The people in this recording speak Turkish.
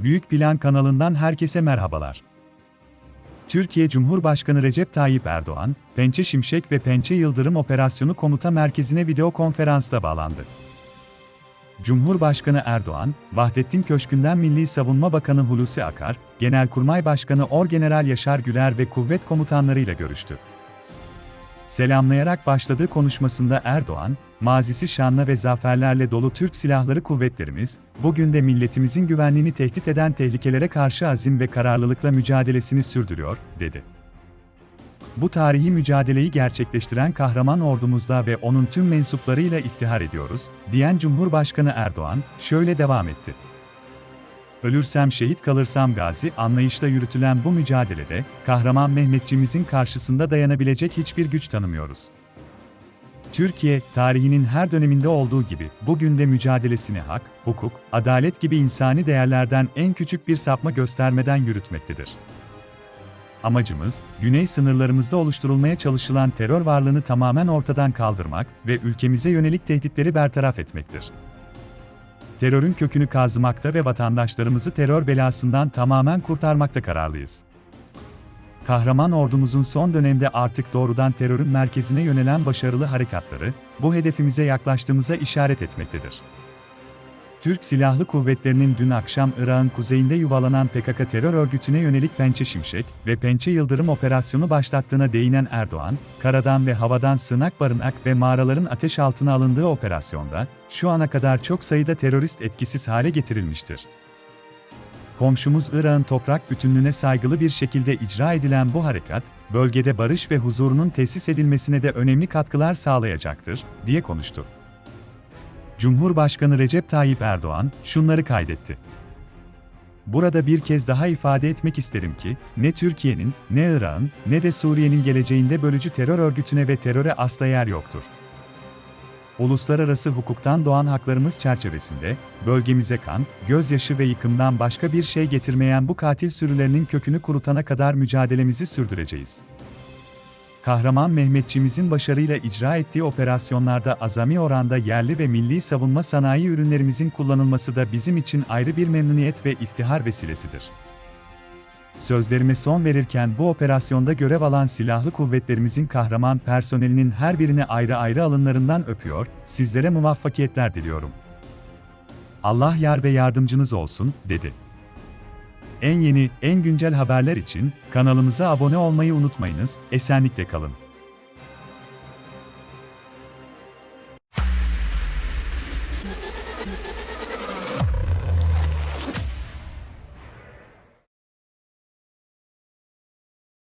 Büyük Plan kanalından herkese merhabalar. Türkiye Cumhurbaşkanı Recep Tayyip Erdoğan, Pençe Şimşek ve Pençe Yıldırım Operasyonu Komuta Merkezi'ne video konferansla bağlandı. Cumhurbaşkanı Erdoğan, Vahdettin Köşkü'nden Milli Savunma Bakanı Hulusi Akar, Genelkurmay Başkanı Orgeneral Yaşar Güler ve kuvvet komutanlarıyla görüştü. Selamlayarak başladığı konuşmasında Erdoğan, mazisi şanlı ve zaferlerle dolu Türk Silahları Kuvvetlerimiz, bugün de milletimizin güvenliğini tehdit eden tehlikelere karşı azim ve kararlılıkla mücadelesini sürdürüyor, dedi. Bu tarihi mücadeleyi gerçekleştiren kahraman ordumuzla ve onun tüm mensuplarıyla iftihar ediyoruz, diyen Cumhurbaşkanı Erdoğan, şöyle devam etti. Ölürsem şehit kalırsam gazi anlayışla yürütülen bu mücadelede, kahraman Mehmetçimizin karşısında dayanabilecek hiçbir güç tanımıyoruz. Türkiye, tarihinin her döneminde olduğu gibi, bugün de mücadelesini hak, hukuk, adalet gibi insani değerlerden en küçük bir sapma göstermeden yürütmektedir. Amacımız, güney sınırlarımızda oluşturulmaya çalışılan terör varlığını tamamen ortadan kaldırmak ve ülkemize yönelik tehditleri bertaraf etmektir terörün kökünü kazımakta ve vatandaşlarımızı terör belasından tamamen kurtarmakta kararlıyız. Kahraman ordumuzun son dönemde artık doğrudan terörün merkezine yönelen başarılı harekatları, bu hedefimize yaklaştığımıza işaret etmektedir. Türk Silahlı Kuvvetleri'nin dün akşam Irak'ın kuzeyinde yuvalanan PKK terör örgütüne yönelik Pençe Şimşek ve Pençe Yıldırım operasyonu başlattığına değinen Erdoğan, karadan ve havadan sığınak barınak ve mağaraların ateş altına alındığı operasyonda, şu ana kadar çok sayıda terörist etkisiz hale getirilmiştir. Komşumuz Irak'ın toprak bütünlüğüne saygılı bir şekilde icra edilen bu harekat, bölgede barış ve huzurunun tesis edilmesine de önemli katkılar sağlayacaktır, diye konuştu. Cumhurbaşkanı Recep Tayyip Erdoğan şunları kaydetti. Burada bir kez daha ifade etmek isterim ki, ne Türkiye'nin, ne Irak'ın, ne de Suriye'nin geleceğinde bölücü terör örgütüne ve teröre asla yer yoktur. Uluslararası hukuktan doğan haklarımız çerçevesinde, bölgemize kan, gözyaşı ve yıkımdan başka bir şey getirmeyen bu katil sürülerinin kökünü kurutana kadar mücadelemizi sürdüreceğiz kahraman Mehmetçimizin başarıyla icra ettiği operasyonlarda azami oranda yerli ve milli savunma sanayi ürünlerimizin kullanılması da bizim için ayrı bir memnuniyet ve iftihar vesilesidir. Sözlerime son verirken bu operasyonda görev alan silahlı kuvvetlerimizin kahraman personelinin her birine ayrı ayrı alınlarından öpüyor, sizlere muvaffakiyetler diliyorum. Allah yar ve yardımcınız olsun, dedi. En yeni, en güncel haberler için kanalımıza abone olmayı unutmayınız, esenlikle kalın.